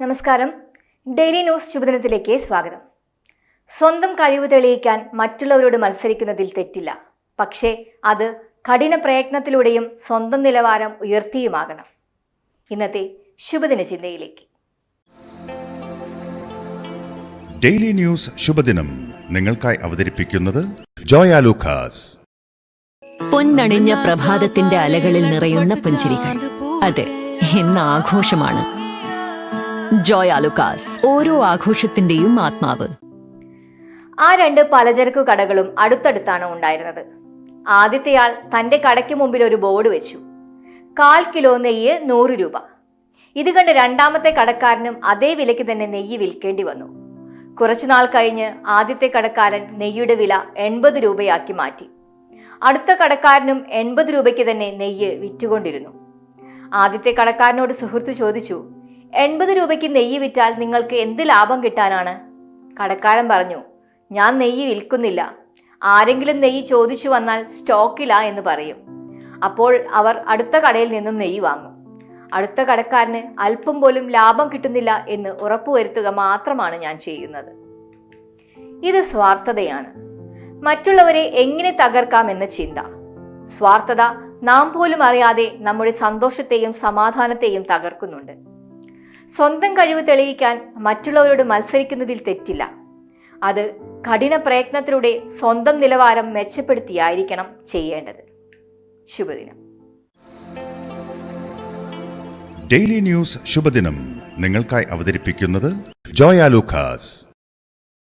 നമസ്കാരം. Daily news ശുഭദിനത്തിലേക്ക് സ്വാഗതം. സ്വന്തം കഴിവ് തെളിയിക്കാൻ മറ്റുള്ളവരോട് മത്സരിക്കുന്നതിൽ തെറ്റില്ല. പക്ഷേ അത് കഠിന പ്രയത്നത്തിലൂടെയും സ്വന്തം നിലവാരം ഉയർത്തിയുമാകണം. ഇന്നത്തെ ശുഭദിന ചിന്തയിലേക്ക്. ഡെയിലി ന്യൂസ് ശുഭദിനം നിങ്ങൾക്കായി അവതരിപ്പിക്കുന്നത് ജോയ ലൂക്കാസ്. പൊന്നണിഞ്ഞ പ്രഭാതത്തിന്റെ അലകളിൽ നിറയുന്ന പുഞ്ചിരികൾ. അതെ ഇന്ന് ആഘോഷമാണ്. ജോയ് ആലുക്കാസ് ഓരോ ആഘോഷത്തിന്റെയും ആത്മാവ്. ആ രണ്ട് പലചരക്ക് കടകളും അടുത്തടുത്താണ് ഉണ്ടായിരുന്നത്. ആദ്യത്തെയാൾ തന്റെ കടയ്ക്ക് മുമ്പിൽ ഒരു ബോർഡ് വെച്ചു. കാൽ കിലോ നെയ്യ് നൂറ് രൂപ. ഇത് കണ്ട് രണ്ടാമത്തെ കടക്കാരനും അതേ വിലയ്ക്ക് തന്നെ നെയ്യ് വിൽക്കേണ്ടി വന്നു. കുറച്ചുനാൾ കഴിഞ്ഞ് ആദ്യത്തെ കടക്കാരൻ നെയ്യുടെ വില എൺപത് രൂപയാക്കി മാറ്റി. അടുത്ത കടക്കാരനും എൺപത് രൂപയ്ക്ക് തന്നെ നെയ്യ് വിറ്റുകൊണ്ടിരുന്നു. ആദ്യത്തെ കടക്കാരനോട് സുഹൃത്ത് ചോദിച്ചു എൺപത് രൂപയ്ക്ക് നെയ്യ് വിറ്റാൽ നിങ്ങൾക്ക് എന്ത് ലാഭം കിട്ടാനാണ്? കടക്കാരൻ പറഞ്ഞു ഞാൻ നെയ്യ് വിൽക്കുന്നില്ല. ആരെങ്കിലും നെയ്യ് ചോദിച്ചു വന്നാൽ സ്റ്റോക്കില്ല എന്ന് പറയും. അപ്പോൾ അവർ അടുത്ത കടയിൽ നിന്നും നെയ്യ് വാങ്ങും. അടുത്ത കടക്കാരന് അല്പം പോലും ലാഭം കിട്ടുന്നില്ല എന്ന് ഉറപ്പുവരുത്തുക മാത്രമാണ് ഞാൻ ചെയ്യുന്നത്. ഇത് സ്വാർത്ഥതയാണ്. മറ്റുള്ളവരെ എങ്ങനെ തകർക്കാം എന്ന ചിന്ത. സ്വാർത്ഥത നാം പോലും അറിയാതെ നമ്മുടെ സന്തോഷത്തെയും സമാധാനത്തെയും തകർക്കുന്നുണ്ട്. സ്വന്തം കഴിവ് തെളിയിക്കാൻ മറ്റുള്ളവരോട് മത്സരിക്കുന്നതിൽ തെറ്റില്ല. അത് കഠിന പ്രയത്നത്തിലൂടെ സ്വന്തം നിലവാരം മെച്ചപ്പെടുത്തിയായിരിക്കണം ചെയ്യേണ്ടത്. ശുഭദിനം. ഡെയിലി ന്യൂസ് ശുഭദിനം. നിങ്ങൾക്കായി അവതരിപ്പിക്കുന്നത് ജോയ ലൂക്കാസ്.